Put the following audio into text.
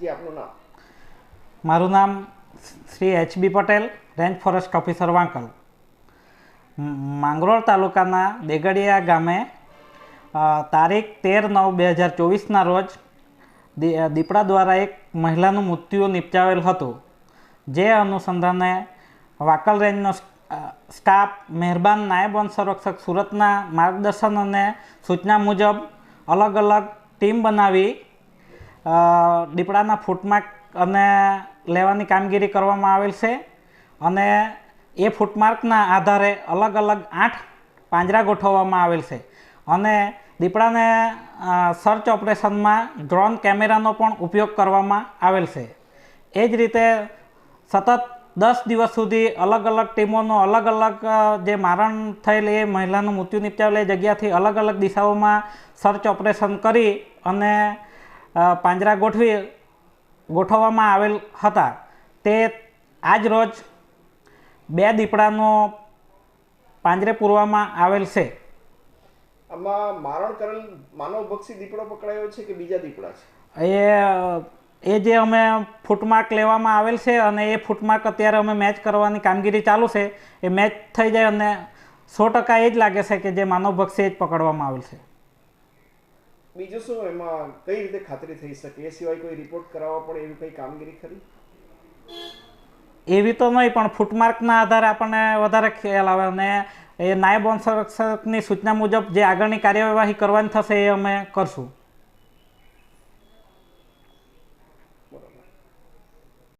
જી, આપનું નામ? મારું નામ Shri H B Patel, range forest officer Vankal. Mangrol તાલુકાના દેગડિયા ગામે તારીખ તેર નવ બે હજાર ચોવીસના રોજ દીપડા દ્વારા એક મહિલાનું મૃત્યુ નિપજાવેલ હતું. જે અનુસંધાને વાકલ રેન્જનો સ્ટાફ, મહેરબાન નાયબ વન સંરક્ષક સુરતના માર્ગદર્શન અને સૂચના મુજબ અલગ અલગ ટીમ બનાવી દીપડાના ફૂટમાર્ક અને લેવાની કામગીરી કરવામાં આવેલ છે અને એ ફૂટમાર્કના આધારે અલગ અલગ આઠ પાંજરા ગોઠવવામાં આવેલ છે. અને દીપડાને સર્ચ ઓપરેશનમાં ડ્રોન કેમેરાનો પણ ઉપયોગ કરવામાં આવેલ છે. એ જ રીતે સતત દસ દિવસ સુધી અલગ અલગ ટીમોનો અલગ અલગ જે મારણ થયેલ એ મહિલાનું મૃત્યુ નિપજાવેલ એ જગ્યાથી અલગ અલગ દિશાઓમાં સર્ચ ઓપરેશન કરી અને પાંજરા ગોઠવી ગોઠવવામાં આવેલ હતા. તે આજ રોજ બે દીપડાનો પાંજરે પૂરવામાં આવેલ છે. આમાં મારણ કરેલ માનવભક્ષી દીપડો પકડાયો છે કે બીજા દીપડા છે? એ એ જે અમે ફૂટમાર્ક લેવામાં આવેલ છે અને એ ફૂટમાર્ક અત્યારે અમે મેચ કરવાની કામગીરી ચાલુ છે. એ મેચ થઈ જાય અને સો ટકા એ જ લાગે છે કે જે માનવભક્ષી જ પકડવામાં આવેલ છે. બીજું શું એમાં કઈ રીતે ખાતરી થઈ શકે? એ સિવાય કોઈ રિપોર્ટ કરાવવા પડે એવી કઈ કામગીરી ખરી? એવી તો નહીં, પણ ફૂટમાર્કના આધારે આપણને વધારે ખ્યાલ આવે અને એ નાયબ સંરક્ષકની સૂચના મુજબ જે આગળની કાર્યવાહી કરવાની થશે એ અમે કરશું.